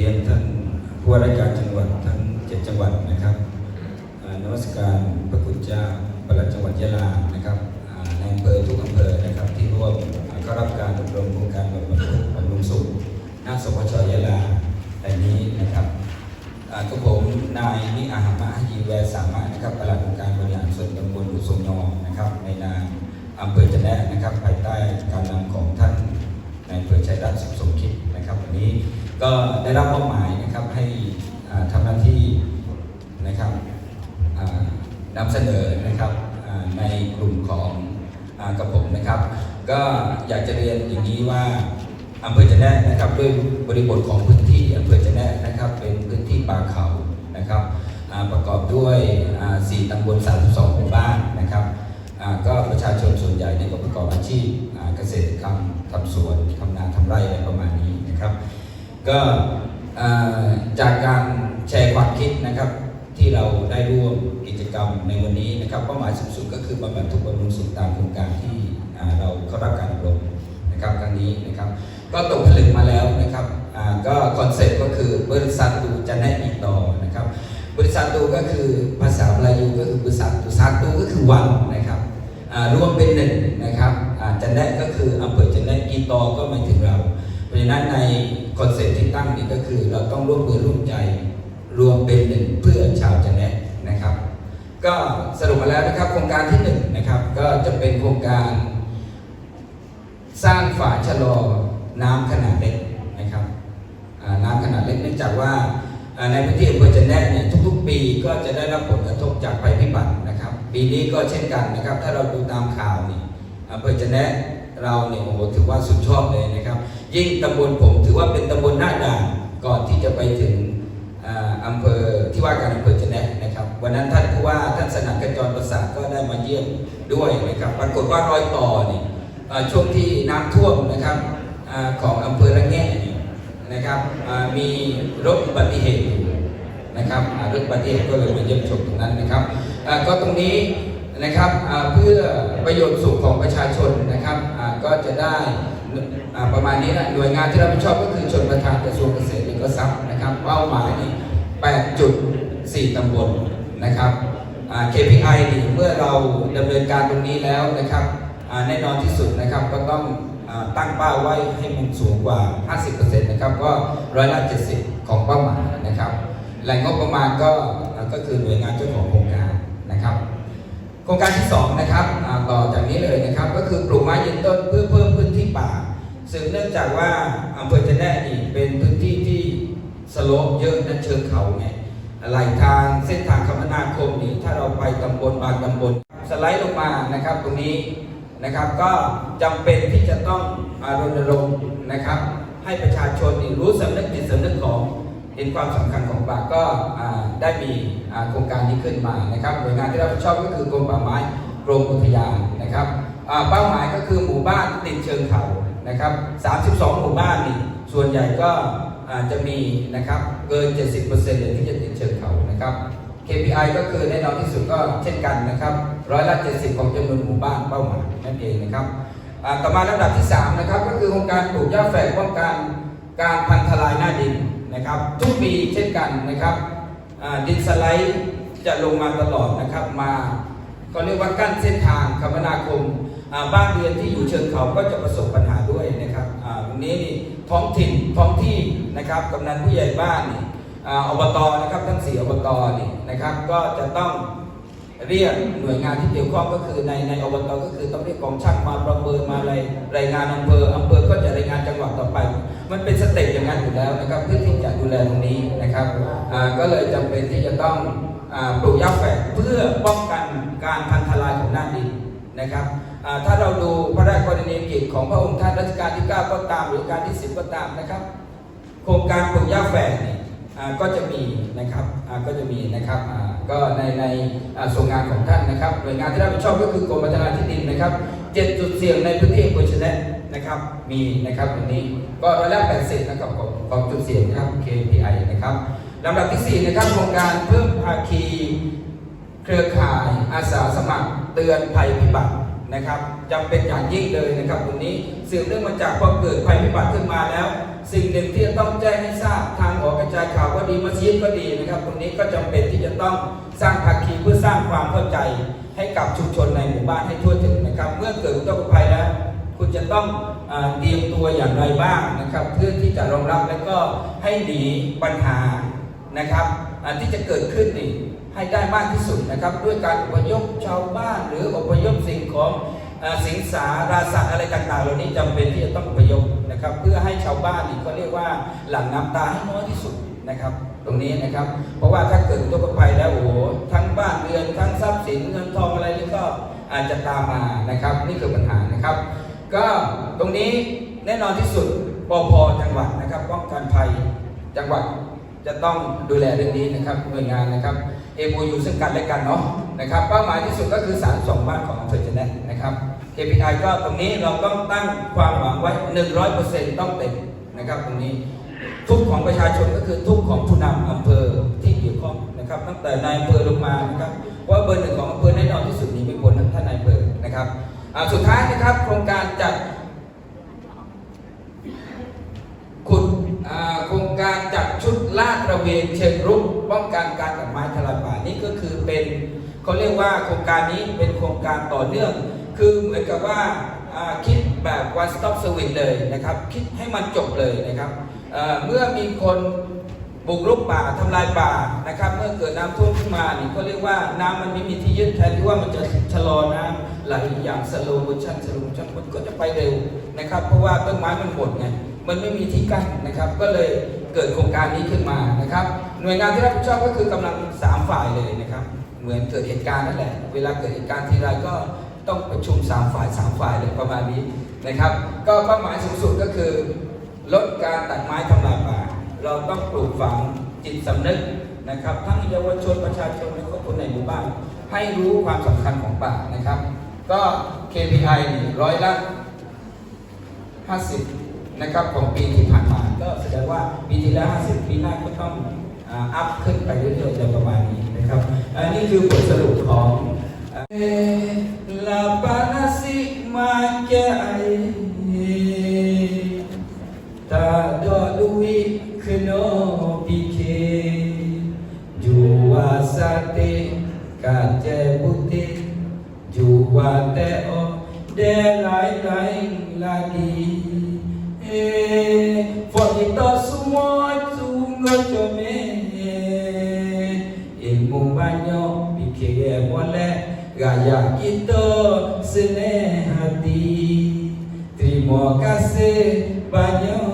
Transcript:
เรียนท่านผู้ว่าราชการจังหวัดทั้งเจ็ดจังหวัดนะครับอ่านมัสการพระคุณเจ้าประหลัดจังหวัดยะลานะครับอ่าในอำเภอทุกอำเภอนะครับที่ร่วมเข้ารับการอบรมโครงการบำรุงสุขบำรุงสุขหน้าสพชยะลาแห่งนี้นะครับอ่ากับผมนายนิอาหามะยีแวสามารถนะครับประหลัดองค์การบริหารส่วนตำบลอุสมยอนะครับในนามอำเภอจะแนะนะครับ ได้รับมอบหมายนะครับให้อ่าทำหน้าที่นะครับอ่านำเสนอนะครับในกลุ่มของอกับผมนะครับ ก็อยากจะเรียนอย่างนี้ว่าอำเภอจะแนะนะครับด้วยบริบทของพื้นที่อำเภอจะแนะนะครับเป็นพื้นที่ป่าเขานะครับประกอบด้วย 4 ตำบล 32หมู่บ้านนะครับก็ประชาชนส่วนใหญ่เนี่ยก็ประกอบอาชีพเกษตรกรรมทำสวนทำนาทำไร่อะไรประมาณนี้นะครับ ก็จากการแชร์ความคิดนะครับที่เราได้ร่วมกิจกรรมในวันนี้นะครับเป้าหมายสูงสุดก็คือบำบัดทุกข์บำรุงสุขตามโครงการที่เราเข้ารับการอบรมนะครับครั้งนี้นะครับก็ตกผลึกมาแล้วนะครับก็คอนเซ็ปต์ก็คือบริษัทดูจะแนะอีกต่อนะครับบริษัทดูก็คือภาษาลายูก็คือบริษัทตุสาตูก็คือวันนะครับรวมเป็นหนึ่งนะครับจันแนะก็คืออำเภอจันแนะกีตอก็หมายถึงเราเพราะฉะนั้นใน คอนเซ็ปต์ที่ตั้งนี่ก็คือเราต้องร่วมมือร่วมใจรวมเป็นหนึ่งเพื่อชาวจันแนะนะครับ ก็สรุปมาแล้วนะครับโครงการที่หนึ่งนะครับก็จะเป็นโครงการ สร้างฝาชะลอน้ำขนาดเล็กนะครับน้ำขนาดเล็กเนื่องจากว่าอ่าในพื้นที่อำเภอจันแนะเนี่ยทุกๆ ปีก็จะได้รับผลกระทบจากภัยพิบัตินะครับ ปีนี้ก็เช่นกันนะครับ ถ้าเราดูตามข่าวนี่อำเภอจันแนะเราเนี่ยโอ้โหถือว่าสุดชอบเลยนะครับ ยิ่งตำบลผมถือว่าเป็นตำบลหน้าด่านก่อนที่จะไปถึงอ่าอำเภอที่ว่าการอำเภอจันแนะนะครับ วันนั้นท่านผู้ว่าท่านสนั่นกระจรประสาทก็ได้มาเยี่ยมด้วยนะครับปรากฏว่ารอยต่อนี่ช่วงที่น้ำท่วมนะครับอของอำเภอระแงะเนี่นะครับมีรถอุบัติเหตุอยู่นะครับรถอุบัติเหตุก็เลยมาเยี่ยมชมตรงนั้นนะครับก็ตรงนี้นะครับเพื่อประโยชน์สุขของประชาชนนะครับก็จะได้ ประมาณนี้นะหน่วยงานที่รับผิดชอบก็คือชนประทานกระทรวงเกษตรและก็ทรัพย์นะครับเป้าหมายนี่8.4 ตำบลนะครับ KPI นี่เมื่อเราดำเนินการตรงนี้แล้วนะครับแน่นอนที่สุดนะครับก็ต้องอตั้งเป้าไว้ให้มันสูงกว่า 50%นะครับก็ร้อยละ 70 ของเป้าหมายนะครับแหล่งงบประมาณก็ก็คือหน่วยงานเจ้าของโครงการนะครับ โครงการที่ 2 นะครับต่อจากนี้เลยนะครับ ก็คือปลูกไม้ยืนต้นเพื่อเพิ่มพื้นที่ป่า ซึ่งเนื่องจากว่าอำเภอจะแน่นี่เป็นพื้นที่ที่สโลปเยอะและเชิงเขาไงไหลทางเส้นทางคมนาคมนี่ถ้าเราไปตำบลบางตำบลสไลด์ลงมานะครับตรงนี้นะครับก็จำเป็นที่จะต้องอารณรงค์นะครับ ให้ประชาชนนี่รู้สำนึกจิตสำนึกของเห็นความสำคัญของป่าก็ได้มีโครงการนี้ขึ้นมานะครับหน่วยงานที่รับผิดชอบก็คือกรมป่าไม้กรมอุทยานนะครับเป้าหมายก็คือหมู่บ้านติดเชิงเขา นะครับ 32 หมู่บ้านนี่ส่วนใหญ่ก็อาจะมีนะครับเกิน 70%เลยที่จะติดเชิงเขานะครับ KPI ก็คือแน่นอนที่สุดก็เช่นกันนะครับร้อยละ 70 ของจำนวนหมู่บ้านเป้าหมายนั่นเองนะครับต่อมาลำดับที่ 3 นะครับ ก็คือโครงการปลูกหญ้าแฝกป้องกันการพันทลายหน้าดินนะครับ ทุกปีเช่นกันนะครับดินสไลด์จะลงมาตลอดนะครับมาเขาเรียกว่ากั้นเส้นทางคมนาคม บ้านเรือนที่อยู่เชิงเขาก็จะประสบปัญหาด้วยนะครับอ่าวันนี้นี่ท้องถิ่นท้องที่นะครับกำนันผู้ใหญ่บ้านอ่าอบตนะครับทั้งสี่อบตนี่นะครับ ก็จะต้องเรียกหน่วยงานที่เกี่ยวข้องก็คือในในอบตก็คือต้องเรียกกองช่างมาประเมินมาอะไรรายงานอำเภออำเภอก็จะรายงานจังหวัดต่อไป มันเป็นสเต็ปอย่างนั้นอยู่แล้วนะครับเพื่อที่จะดูแลตรงนี้นะครับก็เลยจำเป็นที่จะต้องปลูกหญ้าแฝกเพื่อป้องกันการพันทลายของหน้าดิน นะครับถ้าเราดูพระราชกรณียกิจของพระองค์ท่านรัชกาลที่ 9 ก็ตามหรือการที่ 10 ก็ตามนะครับ โครงการปลูกหญ้าแฝกเนี่ยก็จะมีนะครับก็จะมีนะครับก็ในในส่วนงานของท่านนะครับหน่วยงานที่รับผิดชอบก็คือกรมพัฒนาที่ดินนะครับเจ็ดจุดเสี่ยงในพื้นที่อำเภชนะนะครับมีนะครับตรงนี้ก็ร้อยละแปดสิบนะครับของของจุดเสี่ยงนะครับ KPI นะครับลำดับที่สี่นะครับโครงการเพิ่มภาคี เครือข่ายอาสาสมัครเตือนภัยพิบัตินะครับจำเป็นอย่างยิ่งเลยนะครับตรงนี้สืบเนื่องมาจากพอเกิดภัยพิบัติขึ้นมาแล้ว สิ่งหนึ่งที่จะต้องแจ้งให้ทราบทางออกระจายข่าวก็ดีมัสยิดก็ดีนะครับตรงนี้ก็จำเป็นที่จะต้องสร้างภาคีเพื่อสร้างความเข้าใจให้กับชุมชนในหมู่บ้านให้ทั่วถึงนะครับ เมื่อเกิดอุทกภัยแล้ว คุณจะต้องเตรียมตัวอย่างไรบ้างนะครับ เพื่อที่จะรองรับและก็ให้หนีปัญหานะครับ อ่าที่จะเกิดขึ้นนี่ให้ได้มากที่สุดนะครับ ด้วยการอพยพชาวบ้านหรืออพยพสิ่งของอสิงสาราสัตว์อะไรต่างๆ เหล่านี้จำเป็นที่จะต้องอพยพนะครับ เพื่อให้ชาวบ้านนี่เขาเรียกว่าหลั่งน้ำตาให้น้อยที่สุดนะครับ ตรงนี้นะครับ เพราะว่าถ้าเกิดอุทกภัยแล้วโอ้โหทั้งบ้านเรือนทั้งทรัพย์สินเงินทองอะไรนี่ก็อาจจะตามมานะครับ นี่คือปัญหานะครับ ก็ตรงนี้แน่นอนที่สุดปพจังหวัดนะครับป้องกันภัยจังหวัด จะต้องดูแลเรื่องนี้นะครับหน่วยงานนะครับเอโอยู่ซึ่งกันและกันเนาะนะครับเป้าหมายที่สุดก็คือสารสองบ้านของอำเภอจะแนะนะครับ KPI ก็ตรงนี้เราต้องตั้งความหวังไว้ 100%ต้องเต็มนะครับตรงนี้ทุกของประชาชนก็คือทุกของผู้นำอำเภอที่เกี่ยวข้องนะครับตั้งแต่นายอำเภอลงมานะครับว่าเบอร์หนึ่งของอำเภอแน่นอนที่สุดนี้ไม่พ้นท่านนายอำเภอนะครับอ่าสุดท้ายนะครับโครงการจัดอ่าโครงการจัดชุดลาดตระเวน กป้องกันการตัดไม้ทลายป่านี่ก็คือเป็นเขาเรียกว่าโครงการนี้เป็นโครงการต่อเนื่อง คือเหมือนกับว่าคิดแบบ one stop service เลยนะครับ คิดให้มันจบเลยนะครับเมื่อมีคนบุกรุกป่าทำลายป่านะครับ เมื่อเกิดน้ำท่วมขึ้นมานี่ก็เรียกว่าน้ำมันไม่มีที่ยึดแทนที่ว่ามันจะชะลอน้ำไหลอย่างสโลว์โมชั่นสโลว์มชั่นมันก็จะไปเร็วนะครับ เพราะว่าต้นไม้มันหมดไงมันไม่มีที่กั้นนะครับ ก็เลยเกิดโครงการนี้ขึ้นมานะครับ หน่วยงานที่รับผิดชอบก็คือกำลังสามฝ่ายเลยนะครับ เหมือนเกิดเหตุการณ์นั่นแหละ เวลาเกิดเหตุการณ์ทีไรก็ต้องประชุมสามฝ่ายสามฝ่ายเลยประมาณนี้นะครับ ก็เป้าหมายสูงสุดก็คือ ลดการตัดไม้ทำลายป่า เราต้องปลูกฝังจิตสำนึกนะครับ ทั้งเยาวชนประชาชนและก็คนในหมู่บ้าน ให้รู้ความสำคัญของป่านะครับ ก็ KPI ร้อยละ 50 นะครับของปีที่ผ่านมา ก็แสดงว่าปีที่แล้ว 50 ปีหน้าก็ต้อง อัพขึ้นไปเรื่อยๆจะประมาณนี้นะครับอันนี้คือบทสรุปของเอลาปานาสิมาแกอตาดอดุวิคโนปิเคจูวาสเตกาเจบุติจูวาเตโอเดไยไลลาดีเอฟอติตอส Ilmu banyak, fikir boleh Gaya kita senang hati Terima kasih banyak-banyak